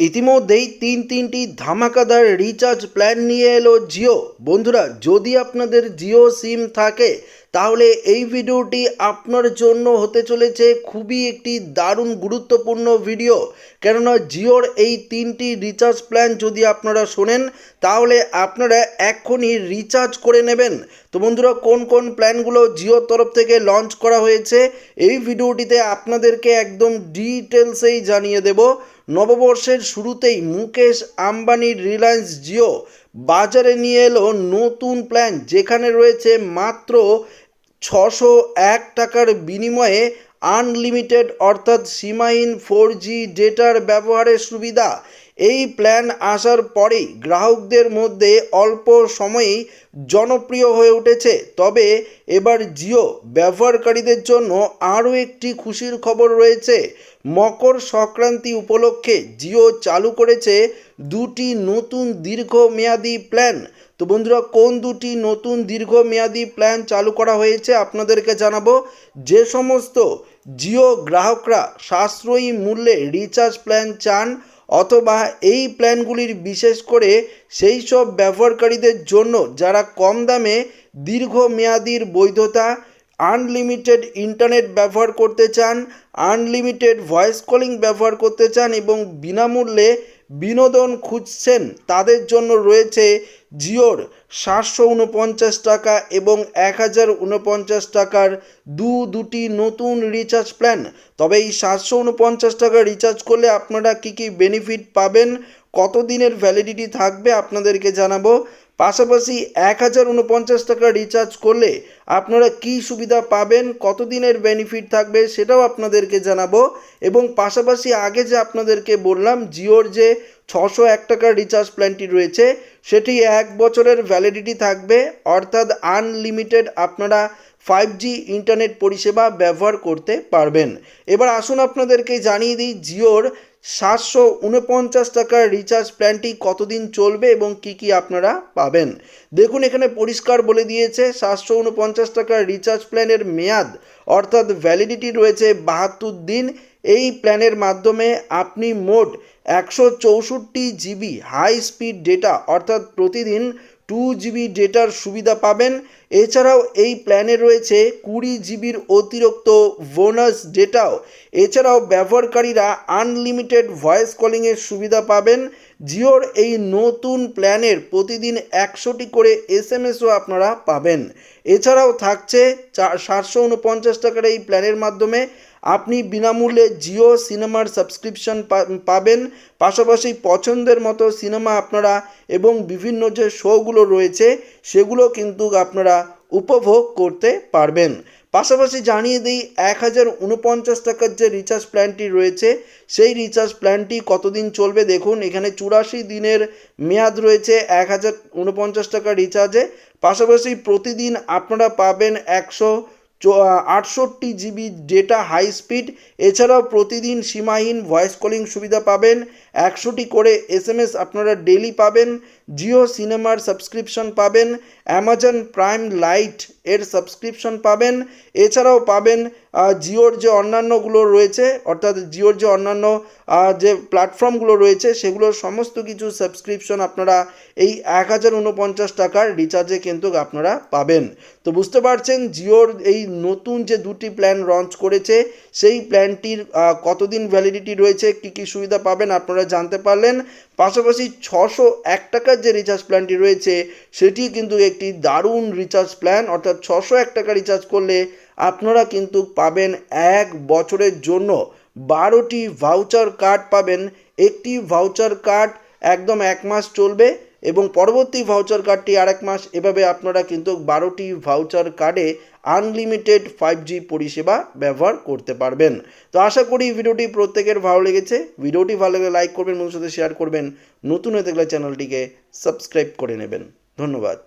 ইতিমধ্যেই তিন তিনটি ধামাকাদার রিচার্জ প্ল্যান নিয়ে এলো জিও। বন্ধুরা, যদি আপনাদের জিও সিম থাকে, তাহলে এই ভিডিওটি আপনার জন্য হতে চলেছে খুবই একটি দারুণ গুরুত্বপূর্ণ ভিডিও কেননা, জিওর এই তিনটি রিচার্জ প্ল্যান যদি আপনারা শোনেন, তাহলে আপনারা এক্ষুনি রিচার্জ করে নেবেন। তো বন্ধুরা, কোন কোন প্ল্যানগুলো জিওর তরফ থেকে লঞ্চ করা হয়েছে, এই ভিডিওটিতে আপনাদেরকে একদম ডিটেলসেই জানিয়ে দেব। নববর্ষের শুরুতেই মুকেশ আম্বানির রিলায়েন্স জিও বাজারে নিয়ে এলো নতুন প্ল্যান, যেখানে রয়েছে মাত্র ছশো এক টাকার বিনিময়ে আনলিমিটেড, অর্থাৎ সীমাহীন ফোর জি ডেটার ব্যবহারের সুবিধা। এই প্ল্যান আসার পরেই গ্রাহকদের মধ্যে অল্প সময়েই জনপ্রিয় হয়ে উঠেছে। তবে এবার জিও ব্যবহারকারীদের জন্য আরও একটি খুশির খবর রয়েছে। মকর সংক্রান্তি উপলক্ষে জিও চালু করেছে দুটি নতুন দীর্ঘমেয়াদী প্ল্যান। তো বন্ধুরা, কোন দুটি নতুন দীর্ঘমেয়াদী প্ল্যান চালু করা হয়েছে আপনাদেরকে জানাব। যে সমস্ত জিও গ্রাহকরা সাশ্রয়ী মূল্যে রিচার্জ প্ল্যান চান অথবা এই প্ল্যানগুলির বিশেষ করে সেই সব ব্যবহারকারীদের জন্য যারা কম দামে দীর্ঘমেয়াদীর বৈধতা আনলিমিটেড ইন্টারনেট ব্যবহার করতে চান আনলিমিটেড ভয়েস কলিং ব্যবহার করতে চান এবং বিনামূল্যে বিনোদন খুঁজছেন, তাদের জন্য রয়েছে জিওর সাতশো উনপঞ্চাশ টাকা এবং এক হাজার উনপঞ্চাশ টাকার দু দুটি নতুন রিচার্জ প্ল্যান তবে এই সাতশো উনপঞ্চাশ টাকা রিচার্জ করলে আপনারা কী কী বেনিফিট পাবেন কত দিনের ভ্যালিডিটি থাকবে আপনাদেরকে জানাব। পাশাপাশি এক হাজার উনপঞ্চাশ টাকা রিচার্জ করলে আপনারা কি সুবিধা পাবেন কত দিনের বেনিফিট থাকবে সেটাও আপনাদেরকে জানাব এবং পাশাপাশি আগে যে আপনাদেরকে বললাম, জিওর যে ছশো এক টাকার রিচার্জ প্ল্যানটি রয়েছে, সেটি এক বছরের ভ্যালিডিটি থাকবে। অর্থাৎ আনলিমিটেড আপনারা ফাইভ জি ইন্টারনেট পরিষেবা ব্যবহার করতে পারবেন। এবার আসুন আপনাদেরকে জানিয়ে দিই, জিওর সাতশো উনপঞ্চাশ টাকার রিচার্জ প্ল্যানটি কতদিন চলবে এবং কি কি আপনারা পাবেন? দেখুন, এখানে পরিষ্কার বলে দিয়েছে, সাতশো উনপঞ্চাশ টাকার রিচার্জ প্ল্যানের মেয়াদ, অর্থাৎ ভ্যালিডিটি রয়েছে বাহাত্তর দিন। এই প্ল্যানের মাধ্যমে আপনি মোট একশো চৌষট্টি জিবি হাই স্পিড ডেটা অর্থাৎ প্রতিদিন টু জিবি ডেটার সুবিধা পাবেন। এছাড়াও এই প্ল্যানে রয়েছে কুড়ি জিবির অতিরিক্ত বোনাস ডেটাও এছাড়াও ব্যবহারকারীরা আনলিমিটেড ভয়েস কলিংয়ের সুবিধা পাবেন। জিওর এই নতুন প্ল্যানের প্রতিদিন একশোটি করে এস এম এসও আপনারা পাবেন। এছাড়াও থাকছে চার সাতশো উনপঞ্চাশ টাকার এই প্ল্যানের মাধ্যমে আপনি বিনামূল্যে জিও সিনেমার সাবস্ক্রিপশন পাবেন। পাশাপাশি পছন্দের মতো সিনেমা আপনারা এবং বিভিন্ন যে শোগুলো রয়েছে, সেগুলো কিন্তু আপনারা উপভোগ করতে পারবেন। পাশাপাশি জানিয়ে দিই এক হাজার উনপঞ্চাশ টাকার যে রিচার্জ প্ল্যানটি রয়েছে, সেই রিচার্জ প্ল্যানটি কতদিন চলবে দেখুন। এখানে চুরাশি দিনের মেয়াদ রয়েছে এক হাজার উনপঞ্চাশ টাকা রিচার্জে। পাশাপাশি প্রতিদিন আপনারা পাবেন একশো আটষট্টি জিবি ডেটা হাই স্পিড। এছাড়াও প্রতিদিন সীমাহীন ভয়েস কলিং সুবিধা পাবেন। একশোটি করে এস আপনারা ডেলি পাবেন। জিও সিনেমার সাবস্ক্রিপশন পাবেন, অ্যামাজন প্রাইম লাইটের সাবস্ক্রিপশন পাবেন, এছাড়াও পাবেন জিওর যে অন্যান্যগুলো রয়েছে, অর্থাৎ জিওর যে অন্যান্য যে প্ল্যাটফর্মগুলো রয়েছে, সেগুলোর সমস্ত কিছু সাবস্ক্রিপশন আপনারা এই এক হাজার উনপঞ্চাশ টাকার রিচার্জে কিন্তু আপনারা পাবেন। তো বুঝতে পারছেন জিওর এই নতুন যে দুটি প্ল্যান লঞ্চ করেছে, সেই প্ল্যানটির কতদিন ভ্যালিডিটি রয়েছে, কী কী সুবিধা পাবেন আপনারা জানতে পারলেন। পাশাপাশি ছশো এক টাকার যে রিচার্জ প্ল্যানটি রয়েছে সেটি কিন্তু একটি দারুণ রিচার্জ প্ল্যান অর্থাৎ ছশো এক টাকা রিচার্জ করলে আপনারা কিন্তু পাবেন এক বছরের জন্য বারোটি ভাউচার কার্ড পাবেন। একটি ভাউচার কার্ড একদম এক মাস চলবে। এবং পরবর্তী ভাউচার কার্ডটি আরেক মাস, এভাবে আপনারা কিন্তু বারোটি ভাউচার কার্ডে আনলিমিটেড ফাইভ জি পরিষেবা ব্যবহার করতে পারবেন। তো আশা করি ভিডিওটি প্রত্যেকের ভালো লেগেছে। ভিডিওটি ভালো লাগলে লাইক করবেন বন্ধুর সাথে শেয়ার করবেন। নতুন হয়ে থাকলে চ্যানেলটিকে সাবস্ক্রাইব করে নেবেন। ধন্যবাদ।